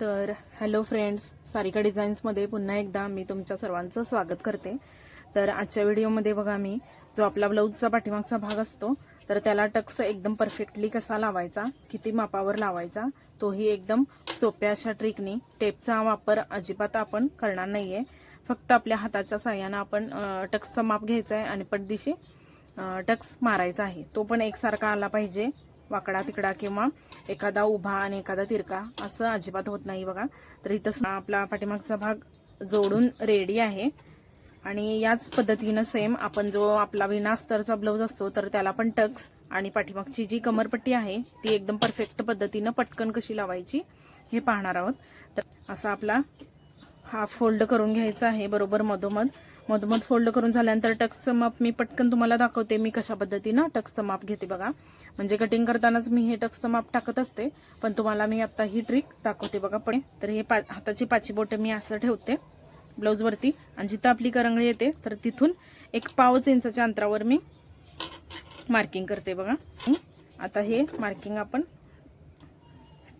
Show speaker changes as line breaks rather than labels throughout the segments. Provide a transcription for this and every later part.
तर hello friends Sarika डिझाईन्समध्ये पुन्हा एकदा मी तुमच्या सर्वांचं स्वागत करते. तर आजच्या व्हिडिओमध्ये बघा मी जो आपला ब्लाऊजचा पाठीमागचा भाग असतो तर त्याला टक्स एकदम परफेक्टली कसा लावायचा किती मापावर लावायचा तोही एकदम सोप्या अशा ट्रिकनी टेपचा वापर अजिबात आपण करणार नाहीये. फक्त आपल्या हाताच्या साह्यानं आपण टक्सचा टक्सचं माप घ्यायचं आहे आणि पटदिशी टक्स मारायचा आहे. तो पण एकसारखा आला पाहिजे. वाकडा तिकडा किंवा एखादा उभा आणि एखादा तिरका असं अजिबात होत नाही बघा. तर इथं आपला पाठीमागचा भाग जोडून रेडी आहे. आणि याच पद्धतीनं सेम आपण जो आपला विनास्तरचा ब्लाऊज असतो तर त्याला पण टक्स आणि पाठीमागची जी कमरपट्टी आहे ती एकदम परफेक्ट पद्धतीनं पटकन कशी लावायची हे पाहणार आहोत. तर असा आपला हा फोल्ड करून घ्यायचा आहे बरोबर मधोमध. मधोमध फोल्ड करून झाल्यानंतर टक्सचं माप मी पटकन तुम्हाला दाखवते मी कशा पद्धतीनं टक्सचं माप घेते बघा. म्हणजे कटिंग करतानाच मी हे टक्सचं माप टाकत असते पण तुम्हाला मी आता ही ट्रिक दाखवते बघा पण तर हे पा हाताची पाची बोटं मी असं ठेवते ब्लाऊजवरती आणि जिथं आपली करंगळी येते तर तिथून एक पावच इंचाच्या अंतरावर मी मार्किंग करते बघा. आता हे मार्किंग आपण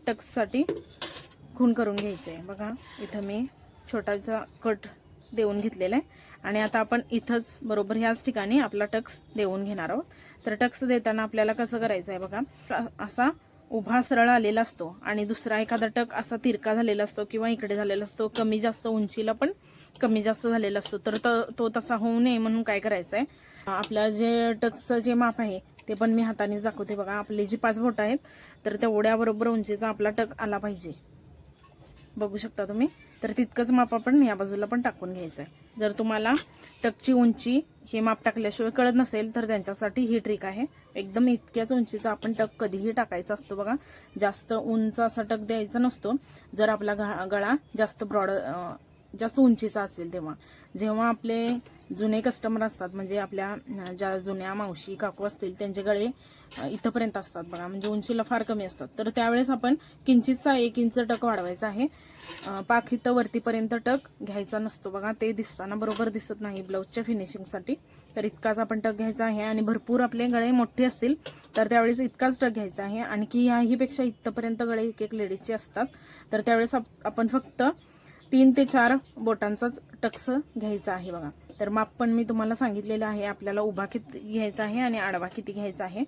टक्ससाठी खून करून घ्यायचे आहे बघा. इथं मी छोटासा कट देऊन घेतलेला आहे. आणि आता आपण इथंच बरोबर ह्याच ठिकाणी आपला टक्स देऊन घेणार आहोत. तर टक्स देताना आपल्याला कसं करायचं आहे बघा? असा उभा सरळ आलेला असतो आणि दुसरा एखादा टक असा तिरका झालेला असतो किंवा इकडे झालेला असतो कमी जास्त उंचीला पण कमी जास्त झालेला असतो. तर त- तो तसा होऊ नये म्हणून काय करायचं आहे आपलं जे टक्सचं जे माप आहे ते पण मी हातानेच दाखवते बघा. आपली जी पाच बोटं आहेत तर तेवढ्याबरोबर उंचीचा आपला टक आला पाहिजे. बघू शकता तुम्ही. तर तितकंच माप आपण या बाजूला पण टाकून घ्यायचं आहे जर तुम्हाला टकची उंची हे माप टाकल्याशिवाय कळत नसेल तर त्यांच्यासाठी ही ट्रिक आहे. एकदम इतक्याच उंचीचा आपण टक कधीही टाकायचा असतो बघा. जास्त उंच असा टक द्यायचा नसतो. जर आपला गळा जास्त ब्रॉड जास्त उंचीचा असेल तेव्हा. जेव्हा आपले जुने कस्टमर असतात. म्हणजे आपल्या ज्या जुन्या मावशी काकू असतील त्यांचे गळे इथंपर्यंत असतात बघा. म्हणजे उंचीला फार कमी असतात. तर त्यावेळेस आपण किंचितचा एक इंच टक वाढवायचा आहे. अं, पाक इथं वरतीपर्यंत टक घ्यायचा नसतो बघा. ते दिसताना बरोबर दिसत नाही ब्लाऊजच्या फिनिशिंगसाठी तर इतकाच आपण टक घ्यायचा आहे आणि भरपूर आपले गळे मोठे असतील तर त्यावेळेस इतकाच टक घ्यायचा आहे. आणखी ह्याहीपेक्षा इथंपर्यंत गळे एक एक लेडीजचे असतात. तर त्यावेळेस आप- आपण फक्त तीन ते चार बोटांचाच टक्स घ्यायचा आहे बघा. तर माप पण मी तुम्हाला सांगितलेलं आहे. आपल्याला उभा किती घ्यायचा आहे आणि आडवा किती घ्यायचा आहे.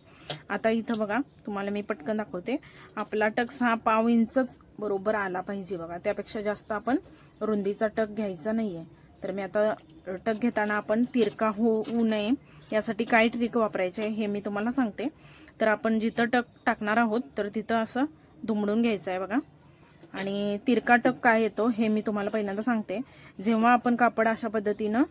आता इथं बघा तुम्हाला मी पटकन दाखवते. आपला टक्स हा पाव इंचच बरोबर आला पाहिजे बघा. त्यापेक्षा जास्त आपण रुंदीचा टक घ्यायचा नाहीये. तर मी आता टक घेताना आपण तिरका होऊ नये. यासाठी काय ट्रिक वापरायचे हे मी तुम्हाला सांगते. तर आपण जिथं टक टाकणार आहोत तर तिथं असं दुमडून घ्यायचं आहे बघा. आणि तिरका टक काय येतो हे मी तुम्हाला पहिल्यांदा सांगते. जेव्हा आपण कापड अशा पद्धतीनं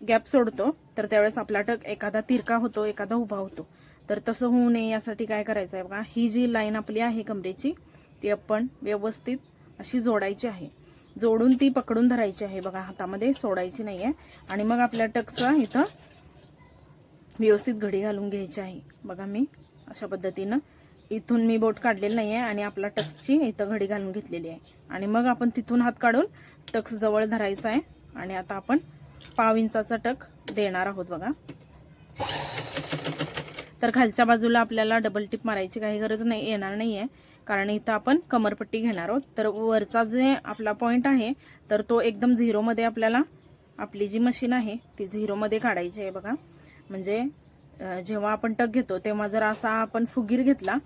गॅप सोडतो तर त्यावेळेस आपला टक एखादा तिरका होतो एखादा उभा होतो. तर तसं होऊ नये यासाठी काय करायचं आहे बघा ही जी लाईन आपली आहे कमरेची ती आपण व्यवस्थित अशी जोडायची आहे. जोडून ती पकडून धरायची आहे बघा हातामध्ये सोडायची नाही आहे आणि मग आपल्या टकचा इथं व्यवस्थित घडी घालून घ्यायची आहे. बघा मी अशा पद्धतीनं इथून मी बोट काढलेलं नाही आहे आणि आपला टक्सची इथं घडी घालून घेतलेली आहे. आणि मग आपण तिथून हात काढून टक्स जवळ धरायचा आहे. आणि आता आपण पाव इंचाचा टक देणार आहोत बघा. तर खालच्या बाजूला आपल्याला डबल टिप मारायची काही गरज नाही येणार नाही आहे कारण इथं आपण कमरपट्टी घेणार आहोत. तर वरचा जे आपला पॉईंट आहे तर तो एकदम झिरोमध्ये आपल्याला आपली जी मशीन आहे ती झिरोमध्ये काढायची आहे बघा. म्हणजे जेव्हा आपण टक घेतो तेव्हा जर असा आपण फुगीर घेतला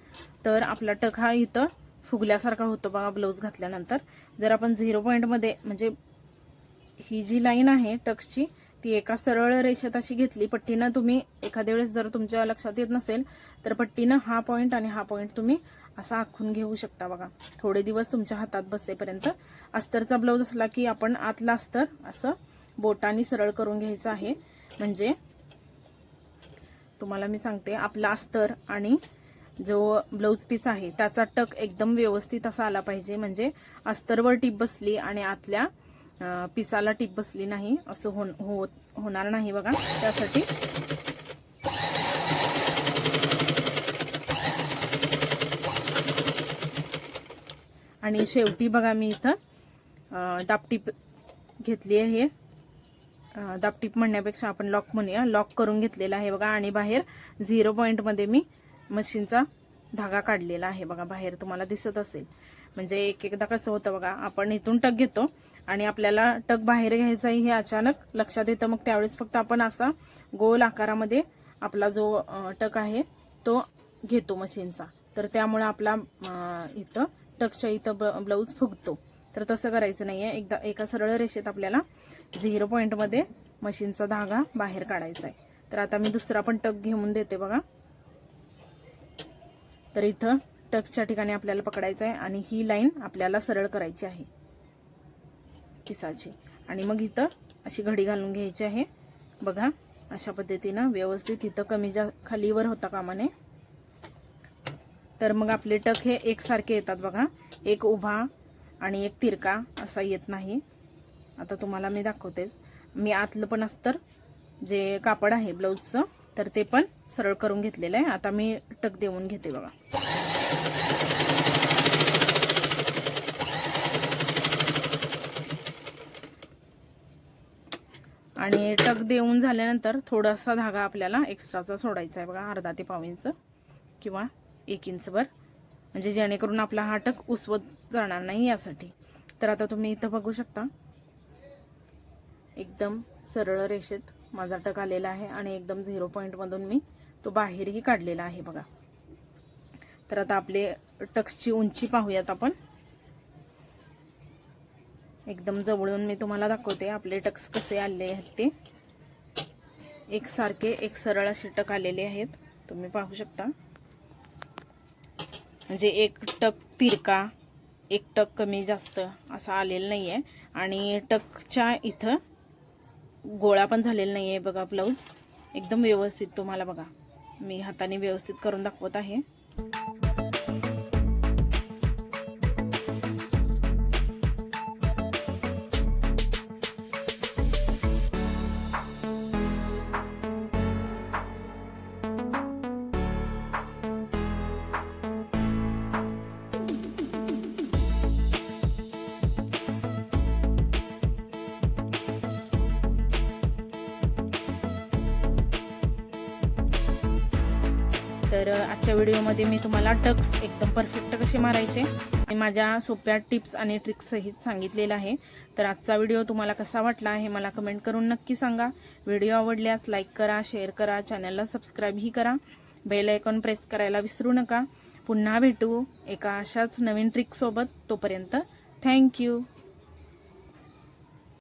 तर आपला टक हा इथं फुगल्यासारखा होतो बघा ब्लाऊज घातल्यानंतर. जर आपण झिरो पॉईंटमध्ये म्हणजे ही जी लाईन आहे टक्सची ती एका सरळ रेषेत अशी घेतली. पट्टीनं तुम्ही एखाद्या वेळेस जर तुमच्या लक्षात येत नसेल तर पट्टीनं हा पॉईंट आणि हा पॉईंट तुम्ही असा आखून घेऊ शकता बघा. थोडे दिवस तुमच्या हातात बसेपर्यंत. अस्तरचा ब्लाऊज असला की आपण आतला अस्तर असं बोटानी सरळ करून घ्यायचं आहे. म्हणजे तुम्हाला मी सांगते आपला अस्तर आणि जो ब्लाऊज पीस आहे त्याचा टक एकदम व्यवस्थित असा आला पाहिजे. म्हणजे अस्तरवर टीप बसली आणि आतल्या पिसाला टीप बसली नाही असं होन- होत होणार नाही बघा त्यासाठी. आणि शेवटी बघा मी इथं दापटीप घेतली आहे. दापटीप म्हणण्यापेक्षा आपण लॉक म्हणूया. लॉक करून घेतलेला आहे बघा आणि बाहेर झिरो पॉईंटमध्ये मी मशीनचा धागा काढलेला आहे बघा. बाहेर तुम्हाला दिसत असेल. म्हणजे एक एकदा कसं होतं बघा आपण इथून टक घेतो आणि आपल्याला टक बाहेर घ्यायचा आहे हे अचानक लक्षात येतं. मग त्यावेळेस फक्त आपण असा गोल आकारामध्ये आपला जो टक आहे तो घेतो मशीनचा. तर त्यामुळे आपला इथं टकच्या इथं ब- ब्लाऊज फुगतो. तर तसं करायचं नाही आहे एकदा एका सरळ रेषेत आपल्याला झिरो पॉईंटमध्ये मशीनचा धागा बाहेर काढायचा आहे तर आता मी दुसरा पण टक घेऊन देते बघा. तर इथं टकच्या ठिकाणी आपल्याला पकडायचं आहे आणि ही लाईन आपल्याला सरळ करायची आहे. किसाची. आणि मग इथं अशी घडी घालून घ्यायची आहे. बघा अशा पद्धतीनं व्यवस्थित इथं कमी जा खालीवर होता कामाने. तर मग आपले टक हे एकसारखे येतात बघा. एक उभा आणि एक तिरका असा येत नाही. आता तुम्हाला मी दाखवतेच. मी आतलं पण अस्तर जे कापड आहे ब्लाऊजचं तर ते पण सरळ करून घेतलेलं आहे. आता मी टक देऊन घेते बघा. आणि टक देऊन झाल्यानंतर थोडासा धागा आपल्याला एक्स्ट्राचा सोडायचा आहे बघा अर्धा ते पाव इंच किंवा एक इंचवर म्हणजे जेणेकरून आपला हा टक उसवत जाणार नाही यासाठी. तर आता तुम्ही इथं बघू शकता. एकदम सरळ रेषेत माझा टक आलेला आहे आणि एकदम झिरो पॉईंटमधून मी तो बाहेरही काढलेला आहे बघा. तर आता आपले टक्सची उंची पाहूयात आपण. एकदम जवळून मी तुम्हाला दाखवते. आपले टक्स कसे आले आहेत ते. एकसारखे एक सरळ असे टक आलेले आहेत. तुम्ही पाहू शकता. म्हणजे एक टक तिरका एक टक कमी जास्त असा आलेला नाही आहे आणि टकच्या इथं गोळा पण झालेला नाही आहे बघा ब्लाऊज. एकदम व्यवस्थित तुम्हाला बघा. मी हाताने व्यवस्थित करून दाखवत आहे. तर आजच्या व्हिडिओमध्ये मी तुम्हाला टक्स एकदम परफेक्ट कसे मारायचे आणि माझ्या सोप्या टिप्स आणि ट्रिक्ससहित सांगितलेलं आहे. तर आजचा व्हिडिओ तुम्हाला कसा वाटला हे मला कमेंट करून नक्की सांगा. व्हिडिओ आवडल्यास लाईक करा शेअर करा चॅनलला सबस्क्राईबही करा. बेल आयकॉन प्रेस करायला विसरू नका. पुन्हा भेटू एका अशाच नवीन ट्रिकसोबत तोपर्यंत थँक्यू